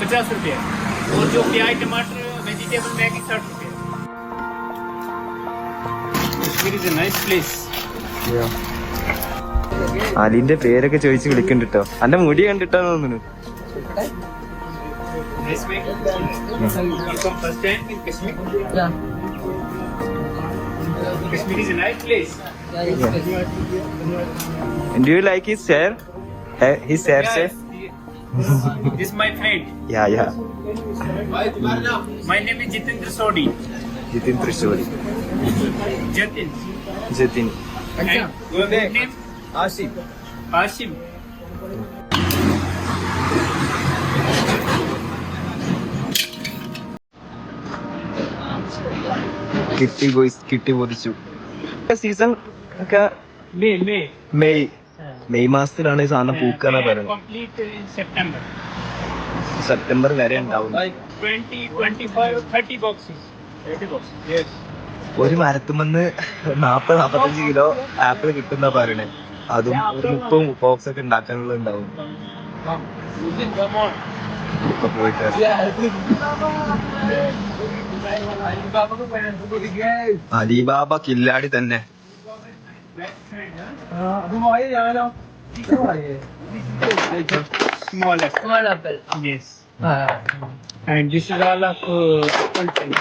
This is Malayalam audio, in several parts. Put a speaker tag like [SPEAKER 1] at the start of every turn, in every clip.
[SPEAKER 1] पचास रुपये और जो प्याज टमाटर वेजिटेबल मैगी साठ रुपये Kashmir is a nice place
[SPEAKER 2] അലിന്റെ പേരൊക്കെ ചോദിച്ച് വിളിക്കണ്ട് കേട്ടോ അന്റെ മുടി കണ്ടിട്ടാന്ന് തോന്നുന്നു
[SPEAKER 1] Nice way. You come first time in Kashmir?
[SPEAKER 3] Yeah.
[SPEAKER 1] Kashmir is a nice place.
[SPEAKER 2] Do you like his hair his hair
[SPEAKER 1] Yes, This is my friend.
[SPEAKER 2] Yeah yeah
[SPEAKER 1] My name is Jitendra Sodi.
[SPEAKER 2] Jithin തൃശ്ശൂരി
[SPEAKER 1] Jatin.
[SPEAKER 2] Jatin
[SPEAKER 1] And your name?
[SPEAKER 2] Asif
[SPEAKER 1] Hashim.
[SPEAKER 2] കിട്ടി ബോയ്സ് കിട്ടി പൊതിച്ചു സീസൺ ഒക്കെ
[SPEAKER 1] May, May.
[SPEAKER 2] മെയ് മെയ് മാസത്തിലാണ് ഈ സാധനം പൂക്കാന്നാ
[SPEAKER 1] And
[SPEAKER 2] പറയുന്നത്.
[SPEAKER 1] complete in
[SPEAKER 2] സെപ്റ്റംബർ വരെ ഉണ്ടാവും.
[SPEAKER 1] 20, 25, 30 boxes. 30 boxes. Yes.
[SPEAKER 2] ഒരു മരത്തുമെന്ന് നാപ്പത് നാപ്പത്തഞ്ച് കിലോ ആപ്പിൾ കിട്ടുന്ന പറയണേ. അതും ഒരു മുപ്പത് ബോക്സ് ഒക്കെ ഉണ്ടാക്കാനുള്ള ഉണ്ടാവും. അലിബാബ കില്ലാടി തന്നെ.
[SPEAKER 1] Small apple.
[SPEAKER 3] Small apple.
[SPEAKER 1] Yes.
[SPEAKER 3] Ah.
[SPEAKER 1] And this is all of uh, apple tree.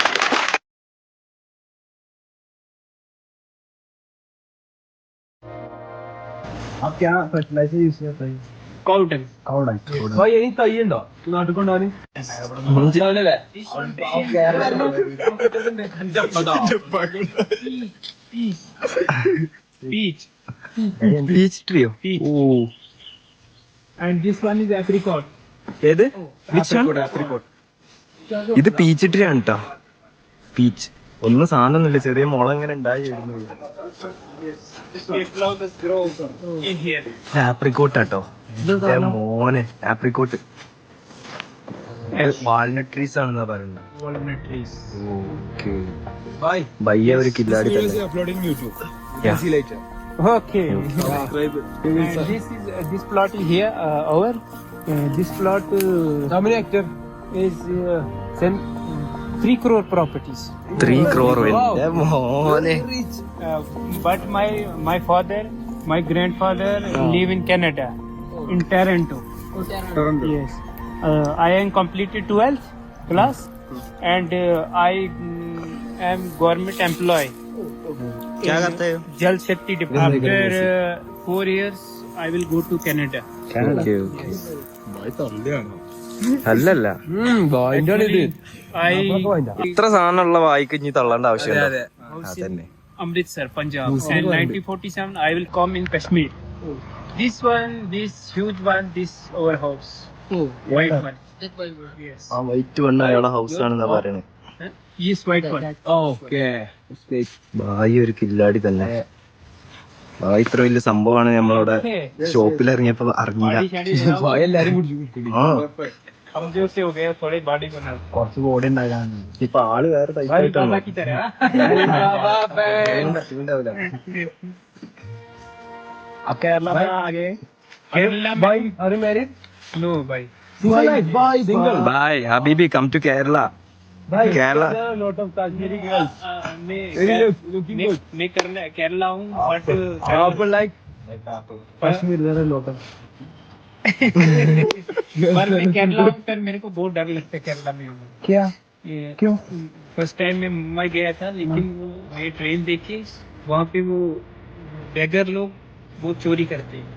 [SPEAKER 4] आप क्या फर्टिलाइजर यूज करते हैं
[SPEAKER 1] Cow dung.
[SPEAKER 4] काउडन भाई यही तई ഉണ്ടോ നാട്ടിൽ കൊണ്ടുപോകാൻ
[SPEAKER 1] Peach.
[SPEAKER 2] Peach trio.
[SPEAKER 1] Peach. And this one is apricot.
[SPEAKER 2] ഏത് one? ഇത് പീച്ച് ട്രീ ആണ് കേട്ടോ പീച്ച് ഒന്ന് സാധനമൊന്നുമില്ല ചെറിയ മുള ഇങ്ങനെ ഉണ്ടായി വരുന്നുള്ളൂ
[SPEAKER 1] It flowers grow in here.
[SPEAKER 2] Apricot കേട്ടോ മോനെ apricot
[SPEAKER 1] walnut trees
[SPEAKER 2] trees.
[SPEAKER 4] Bye.
[SPEAKER 2] ബയ്യ ഒരു This is
[SPEAKER 4] uh, uploading
[SPEAKER 2] YouTube.
[SPEAKER 4] See later.
[SPEAKER 1] Okay. Subscribe. This is uh, this plot here uh, this plot
[SPEAKER 4] How many
[SPEAKER 1] is then three crore properties.
[SPEAKER 2] Three crore. Wow. മോനെ Rich.
[SPEAKER 1] Uh, but my my father, my grandfather live in Canada, in Toronto. Toronto. Yes. Uh, I am completed 12th class, and uh, I mm, am government employee.
[SPEAKER 2] क्या करते हो
[SPEAKER 1] Jal Shakti Department. After uh, four years, I will go to Canada.
[SPEAKER 2] Okay okay
[SPEAKER 4] भाई തള്ളിയാണ്
[SPEAKER 2] അല്ലല്ല
[SPEAKER 1] Actually, I
[SPEAKER 2] ഇത്ര സാധനമുള്ള വായിക്ക് ഇനി തള്ളേണ്ട ആവശ്യമില്ല
[SPEAKER 1] house in
[SPEAKER 2] അതന്നെ
[SPEAKER 1] Amritsar, Punjab, and 1947 I will come in Kashmir. This one, this huge one, this our house,
[SPEAKER 3] Oh.
[SPEAKER 1] white
[SPEAKER 2] ആ വൈറ്റ് വണ്ണ ഹൗസ് ഒരു കില്ലാടി തന്നെ. ഭായി ഇത്ര വലിയ സംഭവമാണ് നമ്മളവിടെ ഷോപ്പിൽ ഇറങ്ങിയപ്പോ അറിഞ്ഞില്ല.
[SPEAKER 4] കുറച്ച് ബോഡി ഉണ്ടാകാൻ.
[SPEAKER 2] ഇപ്പൊ ആൾ വേറെ
[SPEAKER 4] ടൈപ്പായിട്ടാണ് Kerala
[SPEAKER 1] No, bhai.
[SPEAKER 4] Single, bhai, bhai,
[SPEAKER 1] single. Bhai,
[SPEAKER 4] Habibi, come
[SPEAKER 2] to Kerala. Bhai, Kerala. There
[SPEAKER 4] are
[SPEAKER 2] a
[SPEAKER 4] lot of Kashmiri girls.
[SPEAKER 1] Uh, मैं मैं मैं करना केरला हूँ but
[SPEAKER 4] आप like Kashmir there are a lot of
[SPEAKER 1] पर मैं केरला हूँ पर मेरे को बहुत डर लगता है केरला में
[SPEAKER 4] क्या क्यों
[SPEAKER 1] फ़र्स्ट टाइम मैं मुंबई गया था लेकिन वो मैं ट्रेन देखी वहाँ पे वो बेगर लोग बहुत चोरी करते हैं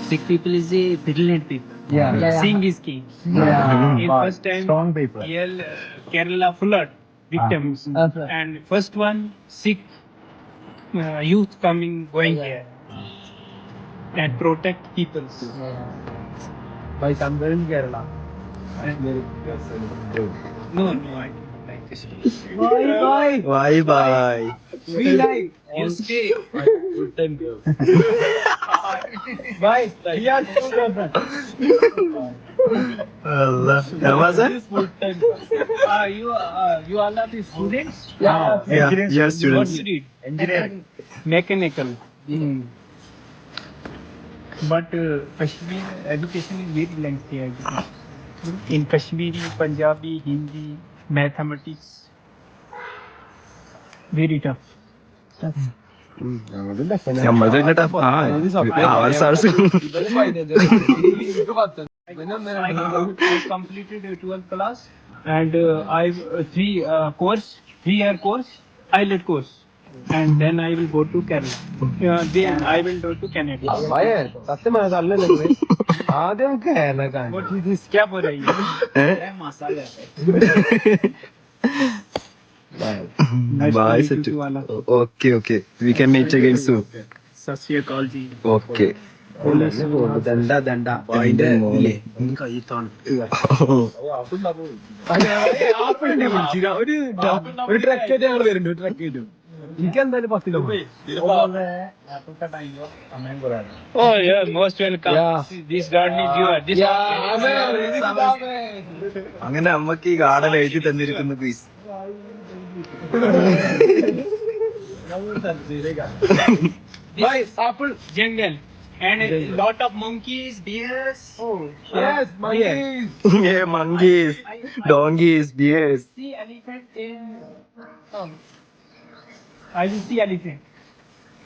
[SPEAKER 1] Sikh people is a brilliant people.
[SPEAKER 4] Yeah.
[SPEAKER 3] Yeah, yeah.
[SPEAKER 1] Singh is king.
[SPEAKER 4] Yeah.
[SPEAKER 1] In first time,
[SPEAKER 4] Strong people.
[SPEAKER 1] Here, uh, Kerala flood victims,
[SPEAKER 3] Okay.
[SPEAKER 1] and first one Sikh uh, youth coming going
[SPEAKER 3] Yeah.
[SPEAKER 1] here and protect peoples.
[SPEAKER 3] Yeah.
[SPEAKER 4] By somewhere in Kerala.
[SPEAKER 1] No, no, I don't like this.
[SPEAKER 2] Bye bye
[SPEAKER 4] We like.
[SPEAKER 1] You stay.
[SPEAKER 4] Full time girl. Mate, he has two girlfriends.
[SPEAKER 2] Allah.
[SPEAKER 4] That was it?
[SPEAKER 1] Uh, you, uh, you all are the students?
[SPEAKER 4] Yeah.
[SPEAKER 2] yeah. yeah.
[SPEAKER 1] yeah
[SPEAKER 2] students.
[SPEAKER 1] What you did? Engineering. Mechanical. Mm. But uh, Kashmir education is very lengthy. Education. In Kashmiri, Punjabi, Hindi, mathematics, very tough. tough. Mm. completed 12th class and uh, I uh, three uh, course, three year course, ILET course. And then I will go to Kerala. Uh, then I will go to Canada.
[SPEAKER 4] Fire! सत्य मसाले लग गए. आदम कहना कहाँ?
[SPEAKER 1] What is this? क्या बोल रही है?
[SPEAKER 2] मसाले. Bye
[SPEAKER 1] Sachu okay okay we
[SPEAKER 2] can
[SPEAKER 4] meet again
[SPEAKER 2] soon ਸਤਿ
[SPEAKER 4] ഒരു ട്രക്ക്
[SPEAKER 2] അങ്ങനെ അമ്മയ്ക്ക് ഈ ഗാർഡൻ എഴുതി തന്നിരിക്കുന്നു please
[SPEAKER 1] Guys, apple jungle. And a lot of monkeys, bears. Oh,
[SPEAKER 4] yes, monkeys.
[SPEAKER 2] yeah, monkeys, donkeys, bears.
[SPEAKER 1] See elephant in. Oh. I will see anything.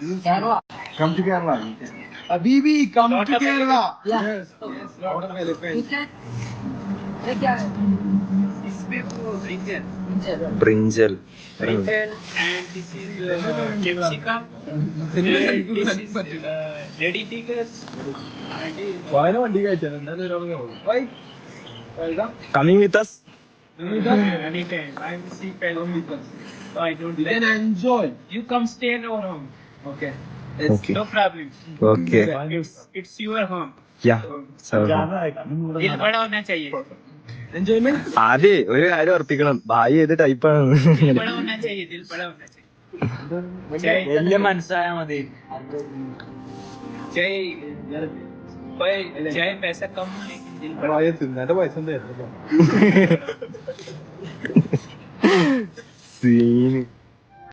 [SPEAKER 1] Kerala.
[SPEAKER 4] Come to Kerala. Habibi, come
[SPEAKER 1] Lot
[SPEAKER 4] to
[SPEAKER 1] of
[SPEAKER 4] Kerala. Yes, lot of elephants.
[SPEAKER 1] ठीक है ये
[SPEAKER 2] क्या
[SPEAKER 1] brinjal. Brinjal. And this is uh, capsicum. this is uh, lady fingers.
[SPEAKER 4] Why no one did Why?
[SPEAKER 2] Coming with us?
[SPEAKER 1] Anytime. I'm sick and Come with us. So I don't like.
[SPEAKER 4] Then enjoy.
[SPEAKER 1] You come stay in our home.
[SPEAKER 4] Okay.
[SPEAKER 2] It's okay.
[SPEAKER 1] no problem.
[SPEAKER 2] Okay.
[SPEAKER 1] It's, it's your home.
[SPEAKER 2] Yeah.
[SPEAKER 1] So, ഇവിടെ വന്നാ ചെയ്യേ.
[SPEAKER 4] എൻജോയ്മെന്റ്
[SPEAKER 2] ആദ്യ ഒരു കാര്യം ഉറപ്പിക്കണം. ഭായി ഏത് ടൈപ്പാണ്
[SPEAKER 1] ഇവിടെ വന്നാ ചെയ്യേ ഇവിടെ വന്നാ ചെയ്യേ.
[SPEAKER 4] വലിയ മനസ്സായാ മതി.
[SPEAKER 1] ജയ് ജയ് പൈസ കം
[SPEAKER 4] ഭായി തിന്നാന്റെ പൈസ എന്തായിരുന്നു
[SPEAKER 2] സീന്